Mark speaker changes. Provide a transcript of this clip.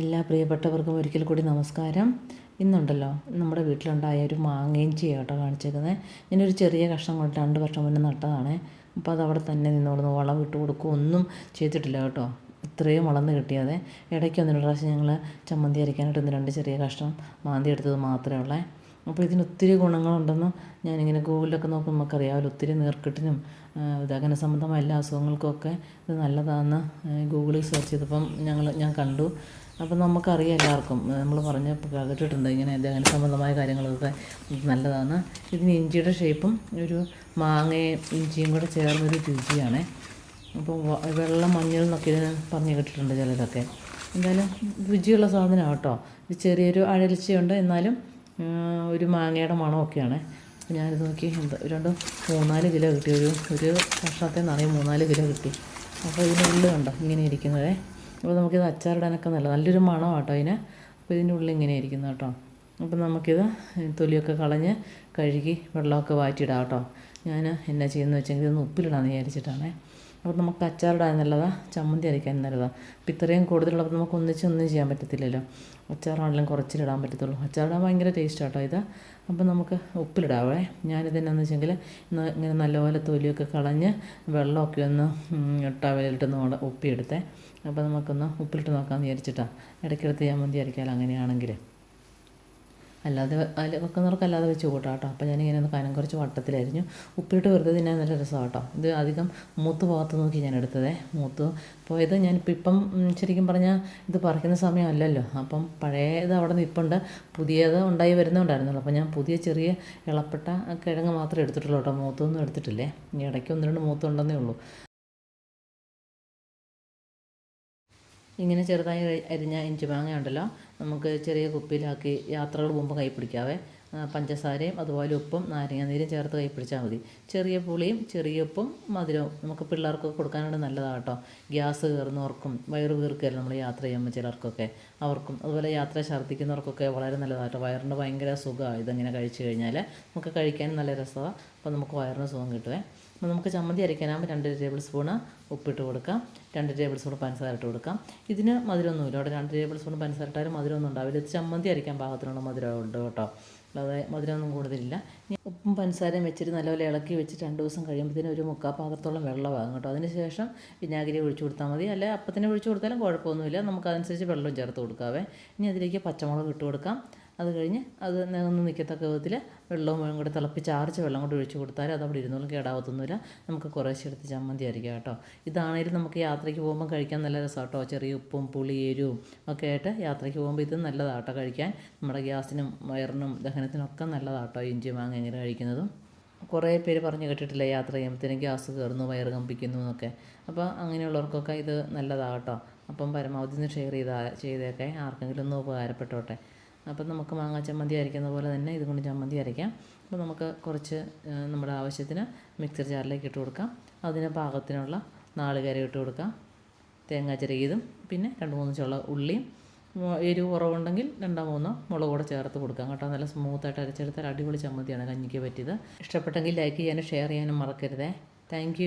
Speaker 1: എല്ലാ പ്രിയപ്പെട്ടവർക്കും ഒരിക്കൽ കൂടി നമസ്കാരം. ഇന്നുണ്ടല്ലോ നമ്മുടെ വീട്ടിലുണ്ടായ ഒരു മാങ്ങയും കേട്ടോ കാണിച്ചേക്കുന്നത് ഞാനൊരു ചെറിയ കഷ്ണം കൊണ്ട് രണ്ട് വർഷം മുന്നേ നട്ടതാണ്. അപ്പോൾ അത് അവിടെ തന്നെ നിന്നോളുന്നു വളം ഇട്ട് കൊടുക്കുകയോ ഒന്നും ചെയ്തിട്ടില്ല കേട്ടോ. ഇത്രയും വളർന്ന് കിട്ടിയതെ. ഇടയ്ക്ക് ഒന്നിന് പ്രാവശ്യം ഞങ്ങൾ ചമ്മന്തി അരയ്ക്കാനായിട്ട് ഒന്ന് രണ്ട് ചെറിയ കഷ്ണം മാന്തി എടുത്തത് മാത്രമേ ഉള്ളേ. അപ്പോൾ ഇതിന് ഒത്തിരി ഗുണങ്ങളുണ്ടെന്ന് ഞാനിങ്ങനെ ഗൂഗിളിലൊക്കെ നോക്കുമ്പോൾ നമുക്കറിയാമല്ലോ ഒത്തിരി നീർക്കെട്ടിനും ദഹന സംബന്ധമായ എല്ലാ അസുഖങ്ങൾക്കൊക്കെ ഇത് നല്ലതാണെന്ന് ഗൂഗിളിൽ സെർച്ച് ചെയ്തപ്പം ഞങ്ങൾ ഞാൻ കണ്ടു. അപ്പം നമുക്കറിയാം എല്ലാവർക്കും. നമ്മൾ പറഞ്ഞ് കേട്ടിട്ടുണ്ട് ഇങ്ങനെ ദഹന സംബന്ധമായ കാര്യങ്ങളൊക്കെ നല്ലതാണ് ഇതിന് ഇഞ്ചിയുടെ ഷേപ്പും ഒരു മാങ്ങയും ഇഞ്ചിയും കൂടെ ചേർന്നൊരു രുചിയാണ്. അപ്പോൾ വെള്ളം മഞ്ഞൾ എന്നൊക്കെ ഇതിന് പറഞ്ഞ് കേട്ടിട്ടുണ്ട് ചിലരൊക്കെ. എന്തായാലും രുചിയുള്ള സാധനമാണ് കേട്ടോ. ഇത് ചെറിയൊരു അഴൽച്ചയുണ്ട്. എന്നാലും ഒരു മാങ്ങയുടെ മണമൊക്കെയാണ്. ഞാനിത് നോക്കി എന്താ രണ്ട് മൂന്നാൽ കിലോ കിട്ടി. ഒരു ഒരു വർഷത്തെ നിറയെ മൂന്നാൽ കിലോ കിട്ടി. അപ്പോൾ ഇതിന്റെ ഉള്ളിൽ കണ്ടോ ഇങ്ങനെ ഇരിക്കുന്നത്. അപ്പോൾ നമുക്കിത് അച്ചാറിടാനൊക്കെ നല്ല നല്ലൊരു മണമാണ് കേട്ടോ അതിന് അപ്പോൾ ഇതിന്റെ ഉള്ളിൽ ഇങ്ങനെ ഇരിക്കുന്നത് കേട്ടോ. അപ്പം നമുക്കിത് തൊലിയൊക്കെ കളഞ്ഞ് കഴുകി വെള്ളമൊക്കെ വാറ്റിയിടാം കേട്ടോ. ഞാൻ എന്നാ ചെയ്യുന്നത് വെച്ചെങ്കിൽ ഇതൊന്ന് ഉപ്പിലിടാമെന്ന് വിചാരിച്ചിട്ടാണേ. അപ്പോൾ നമുക്ക് അച്ചാറിടാൻ നല്ലതാണ് ചമ്മന്തി അരയ്ക്കാൻ നല്ലതാണ് അപ്പോൾ ഇത്രയും കൂടുതലുള്ളപ്പോൾ നമുക്ക് ഒന്നിച്ച് ഒന്നും ചെയ്യാൻ പറ്റത്തില്ലല്ലോ. അച്ചാറാണെങ്കിലും കുറച്ചിലിടാൻ പറ്റത്തുള്ളൂ. അച്ചാറിടാൻ ഭയങ്കര ടേസ്റ്റ് ആട്ടോ ഇത്. അപ്പോൾ നമുക്ക് ഉപ്പിലിടാവേ. ഞാനിത് എന്നാന്ന് വെച്ചെങ്കിൽ ഇങ്ങനെ നല്ലപോലെ തൊലിയൊക്കെ കളഞ്ഞ് വെള്ളമൊക്കെ ഒന്ന് ടവലിലിട്ടൊന്ന് ഉപ്പിയെടുത്തേ. അപ്പോൾ നമുക്കൊന്ന് ഉപ്പിലിട്ട് നോക്കാമെന്ന് വിചാരിച്ചിട്ടാണ് ഇടയ്ക്കിടത്ത് ചമ്മന്തി അരയ്ക്കാമല്ലോ അങ്ങനെയാണെങ്കിൽ. അല്ലാതെ അതിൽ വെക്കുന്നവർക്ക് അല്ലാതെ വെച്ച് കൂട്ടാം കേട്ടോ. അപ്പോൾ ഞാനിങ്ങനെ ഒന്ന് കനം കുറച്ച് വട്ടത്തിലരിഞ്ഞു. ഉപ്പിട്ട് വെറുതെ തിന്നാൻ നല്ല രസമാണ് കേട്ടോ ഇത് അധികം മൂത്ത് പോകാത്ത നോക്കി ഞാൻ എടുത്തതേ മൂത്ത്. പോയത് ഞാനിപ്പോൾ ഇപ്പം ശരിക്കും പറഞ്ഞാൽ ഇത് പറിക്കുന്ന സമയമല്ലല്ലോ. അപ്പം പഴയത് അവിടെ നിൽപ്പുണ്ട് പുതിയത് ഉണ്ടായി വരുന്നുണ്ടായിരുന്നല്ലോ അപ്പോൾ ഞാൻ പുതിയ ചെറിയ ഇളപ്പെട്ട കിഴങ്ങ് മാത്രമേ എടുത്തിട്ടുള്ളൂ കേട്ടോ. മൂത്തൊന്നും എടുത്തിട്ടില്ലേ? ഇടയ്ക്ക് ഒന്ന് രണ്ട് മൂത്തുണ്ടെന്നേ ഉള്ളൂ. ഇങ്ങനെ ചെറുതായി അരിഞ്ഞ ഇഞ്ചി മാങ്ങ ഉണ്ടല്ലോ നമുക്ക് ചെറിയ കുപ്പിയിലാക്കി യാത്രകൾ പോകുമ്പോൾ കൈ പിടിക്കാവേ. പഞ്ചസാരയും അതുപോലെ ഉപ്പും നാരങ്ങാനീരും ചേർത്ത് കൈ പിടിച്ചാൽ മതി. ചെറിയ പുളിയും ചെറിയ ഉപ്പും മധുരവും നമുക്ക് പിള്ളേർക്കൊക്കെ കൊടുക്കാനായിട്ട് നല്ലതാണ് കേട്ടോ ഗ്യാസ് കയറുന്നവർക്കും വയറ് കീർക്കുകയല്ല നമ്മൾ യാത്ര ചെയ്യുമ്പോൾ ചിലർക്കൊക്കെ. അവർക്കും അതുപോലെ യാത്ര ഛർദ്ദിക്കുന്നവർക്കൊക്കെ വളരെ നല്ലതാണ് കേട്ടോ വയറിന് ഭയങ്കര സുഖമാണ് ഇതങ്ങനെ കഴിച്ചു കഴിഞ്ഞാൽ നമുക്ക് കഴിക്കാൻ നല്ല രസമാണ് അപ്പോൾ നമുക്ക് വയറിന് സുഖം കിട്ടുമേ നമുക്ക് ചമ്മന്തി അരയ്ക്കാനാകുമ്പോൾ രണ്ട് ടേബിൾ സ്പൂണ് ഉപ്പിട്ട് കൊടുക്കാം. രണ്ട് ടേബിൾ സ്പൂൺ പഞ്ചസാര ഇട്ട് കൊടുക്കാം. ഇതിന് മധുരമൊന്നുമില്ല അവിടെ രണ്ട് ടേബിൾ സ്പൂൺ പഞ്ചസാര ഇട്ടാലും മധുരമൊന്നും ഉണ്ടാവില്ല. ഇത് ചമ്മന്തി അരയ്ക്കാൻ പാകത്തിനുള്ള മധുരം ഉണ്ട് കേട്ടോ. അല്ലാതെ മധുരമൊന്നും കൂടുതലില്ല. ഉപ്പും പഞ്ചസാരയും വെച്ചിട്ട് നല്ലപോലെ ഇളക്കി വെച്ചിട്ട് രണ്ട് ദിവസം കഴിയുമ്പോഴത്തേനും ഒരു മുക്കാൽ പാത്രത്തോളം വെള്ളമാകും കേട്ടോ. അതിന് ശേഷം വിനാഗിരി ഒഴിച്ചു കൊടുത്താൽ മതി. അല്ലെ അപ്പത്തിന് ഒഴിച്ചു കൊടുത്താലും കുഴപ്പമൊന്നുമില്ല. നമുക്ക് അതനുസരിച്ച് വെള്ളം ചേർത്ത് കൊടുക്കാവേ. ഇനി അതിലേക്ക് പച്ചമുളക് ഇട്ട് കൊടുക്കാം. അത് കഴിഞ്ഞ് അത് നിന്ന് നിൽക്കത്തക്ക വിധത്തിൽ വെള്ളവും കൂടെ തിളപ്പിച്ചാറിച്ച് വെള്ളം കൂടെ ഒഴിച്ച് കൊടുത്താൽ അത് അവിടെ ഇരുന്നോളും കേടാവത്തൊന്നുമില്ല. നമുക്ക് കുറേശ്ശെ എടുത്ത് ചമ്മന്തി അരിക്കാം കേട്ടോ. ഇതാണെങ്കിലും നമുക്ക് യാത്രയ്ക്ക് പോകുമ്പോൾ കഴിക്കാൻ നല്ല രസമാണ് കേട്ടോ. ചെറിയ ഉപ്പും പുളി എരിവും ഒക്കെ ആയിട്ട് യാത്രയ്ക്ക് പോകുമ്പോൾ ഇത് നല്ലതാണ് കേട്ടോ കഴിക്കാൻ. നമ്മുടെ ഗ്യാസിനും വയറിനും ദഹനത്തിനും ഒക്കെ നല്ലതാണ് കേട്ടോ ഇഞ്ചി മാങ്ങ ഇങ്ങനെ കഴിക്കുന്നതും. കുറേ പേര് പറഞ്ഞ് കേട്ടിട്ടില്ല യാത്ര ചെയ്യുമ്പോഴത്തേനും ഗ്യാസ് കയറുന്നു വയറ് കമ്പിക്കുന്നു എന്നൊക്കെ. അപ്പോൾ അങ്ങനെയുള്ളവർക്കൊക്കെ ഇത് നല്ലതാണ് കേട്ടോ. അപ്പം പരമാവധി ഒന്ന് ഷെയർ ചെയ്താൽ ചെയ്തേക്കെ. ആർക്കെങ്കിലും ഒന്ന് ഉപകാരപ്പെട്ടോട്ടെ. അപ്പം നമുക്ക് മാങ്ങ ചമ്മന്തി അരയ്ക്കുന്ന പോലെ തന്നെ ഇതുകൊണ്ട് ചമ്മന്തി അരയ്ക്കാം. അപ്പോൾ നമുക്ക് കുറച്ച് നമ്മുടെ ആവശ്യത്തിന് മിക്സർ ജാറിലേക്ക് ഇട്ട് കൊടുക്കാം. അതിന് പാകത്തിനുള്ള നാളികേരം ഇട്ട് കൊടുക്കാം. തേങ്ങ ചിരകിയതും പിന്നെ രണ്ട് മൂന്ന് ചുള ഉള്ളിയും എരിവ് കുറവുണ്ടെങ്കിൽ രണ്ടോ മൂന്നോ മുളക് കൂടെ ചേർത്ത് കൊടുക്കാം കേട്ടോ. നല്ല സ്മൂത്തായിട്ട് അരച്ചെടുത്താൽ അടിപൊളി ചമ്മന്തിയാണ് കഞ്ഞിക്ക് പറ്റിയത്. ഇഷ്ടപ്പെട്ടെങ്കിൽ ലൈക്ക് ചെയ്യാനും ഷെയർ ചെയ്യാനും മറക്കരുതേ. താങ്ക്